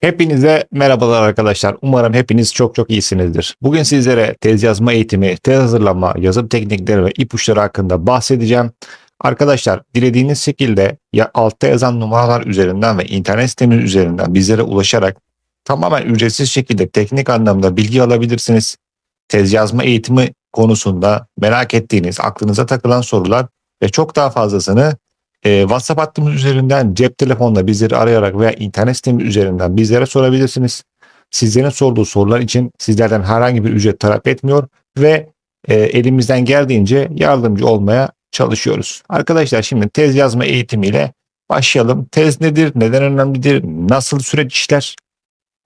Hepinize merhabalar arkadaşlar. Umarım hepiniz çok çok iyisinizdir. Bugün sizlere tez yazma eğitimi, tez hazırlama, yazım teknikleri ve ipuçları hakkında bahsedeceğim. Arkadaşlar dilediğiniz şekilde ya altta yazan numaralar üzerinden ve internet sitemiz üzerinden bizlere ulaşarak tamamen ücretsiz şekilde teknik anlamda bilgi alabilirsiniz. Tez yazma eğitimi konusunda merak ettiğiniz, aklınıza takılan sorular ve çok daha fazlasını e, WhatsApp hattımız üzerinden cep telefonla bizleri arayarak veya internet sitemiz üzerinden bizlere sorabilirsiniz. Sizlerin sorduğu sorular için sizlerden herhangi bir ücret talep etmiyor ve e, elimizden geldiğince yardımcı olmaya çalışıyoruz. Arkadaşlar şimdi tez yazma eğitimiyle başlayalım. Tez nedir? Neden önemlidir? Nasıl süreç işler?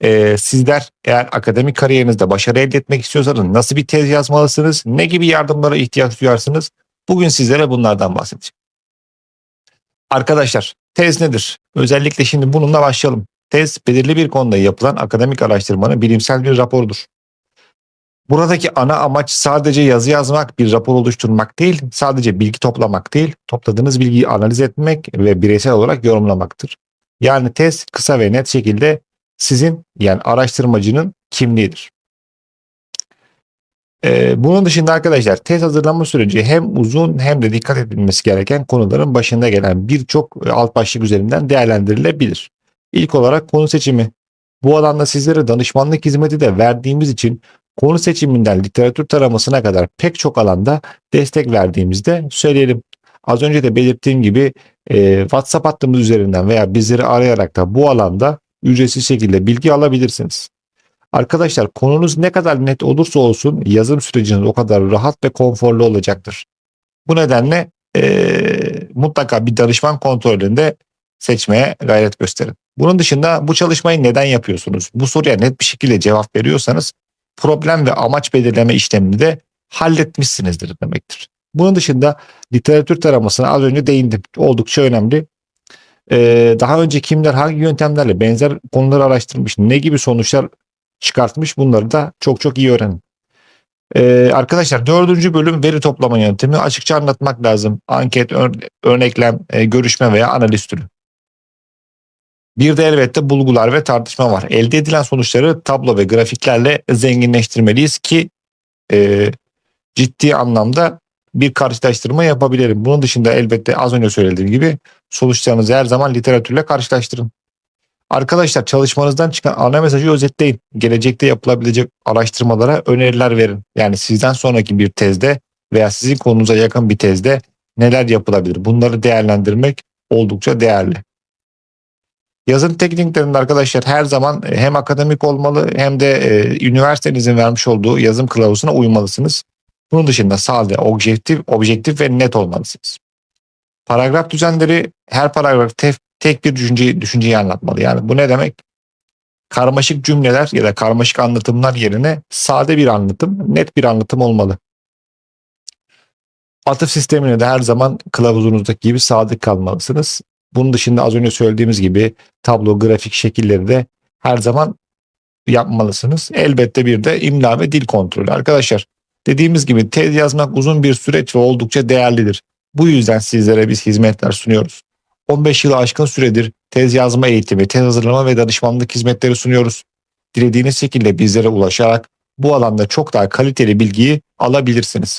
E, sizler eğer akademik kariyerinizde başarı elde etmek istiyorsanız nasıl bir tez yazmalısınız? Ne gibi yardımlara ihtiyaç duyarsınız? Bugün sizlere bunlardan bahsedeceğim. Arkadaşlar tez nedir? Özellikle şimdi bununla başlayalım. Tez belirli bir konuda yapılan akademik araştırmanın bilimsel bir raporudur. Buradaki ana amaç sadece yazı yazmak, bir rapor oluşturmak değil, sadece bilgi toplamak değil, topladığınız bilgiyi analiz etmek ve bireysel olarak yorumlamaktır. Yani tez kısa ve net şekilde sizin yani araştırmacının kimliğidir. Ee, bunun dışında arkadaşlar tez hazırlanma süreci hem uzun hem de dikkat edilmesi gereken konuların başında gelen birçok e, alt başlık üzerinden değerlendirilebilir. İlk olarak konu seçimi. Bu alanda sizlere danışmanlık hizmeti de verdiğimiz için konu seçiminden literatür taramasına kadar pek çok alanda destek verdiğimizde söyleyelim. Az önce de belirttiğim gibi e, WhatsApp hattımız üzerinden veya bizleri arayarak da bu alanda ücretsiz şekilde bilgi alabilirsiniz. Arkadaşlar konunuz ne kadar net olursa olsun yazım süreciniz o kadar rahat ve konforlu olacaktır. Bu nedenle eee, mutlaka bir danışman kontrolünde seçmeye gayret gösterin. Bunun dışında bu çalışmayı neden yapıyorsunuz? Bu soruya net bir şekilde cevap veriyorsanız problem ve amaç belirleme işlemini de halletmişsinizdir demektir. Bunun dışında literatür taramasına az önce değindim. Oldukça önemli. Ee, daha önce kimler hangi yöntemlerle benzer konuları araştırmış, ne gibi sonuçlar çıkartmış bunları da çok çok iyi öğrenin. Ee, arkadaşlar dördüncü bölüm veri toplama yöntemi açıkça anlatmak lazım. Anket, ör- örneklem, e, görüşme veya analiz türü. Bir de elbette bulgular ve tartışma var. Elde edilen sonuçları tablo ve grafiklerle zenginleştirmeliyiz ki e, ciddi anlamda bir karşılaştırma yapabilirim. Bunun dışında elbette az önce söylediğim gibi sonuçlarınızı her zaman literatürle karşılaştırın. Arkadaşlar çalışmanızdan çıkan ana mesajı özetleyin. Gelecekte yapılabilecek araştırmalara öneriler verin. Yani sizden sonraki bir tezde veya sizin konunuza yakın bir tezde neler yapılabilir? Bunları değerlendirmek oldukça değerli. Yazım tekniklerinde arkadaşlar her zaman hem akademik olmalı hem de e, üniversitenizin vermiş olduğu yazım kılavuzuna uymalısınız. Bunun dışında sade, objektif, objektif ve net olmalısınız. Paragraf düzenleri her paragraf tek, tek bir düşünceyi, düşünceyi anlatmalı. Yani bu ne demek? Karmaşık cümleler ya da karmaşık anlatımlar yerine sade bir anlatım, net bir anlatım olmalı. Atıf sistemine de her zaman kılavuzunuzdaki gibi sadık kalmalısınız. Bunun dışında az önce söylediğimiz gibi tablo, grafik şekilleri de her zaman yapmalısınız. Elbette bir de imla ve dil kontrolü. Arkadaşlar dediğimiz gibi tez yazmak uzun bir süreç ve oldukça değerlidir. Bu yüzden sizlere biz hizmetler sunuyoruz. 15 yılı aşkın süredir tez yazma eğitimi, tez hazırlama ve danışmanlık hizmetleri sunuyoruz. Dilediğiniz şekilde bizlere ulaşarak bu alanda çok daha kaliteli bilgiyi alabilirsiniz.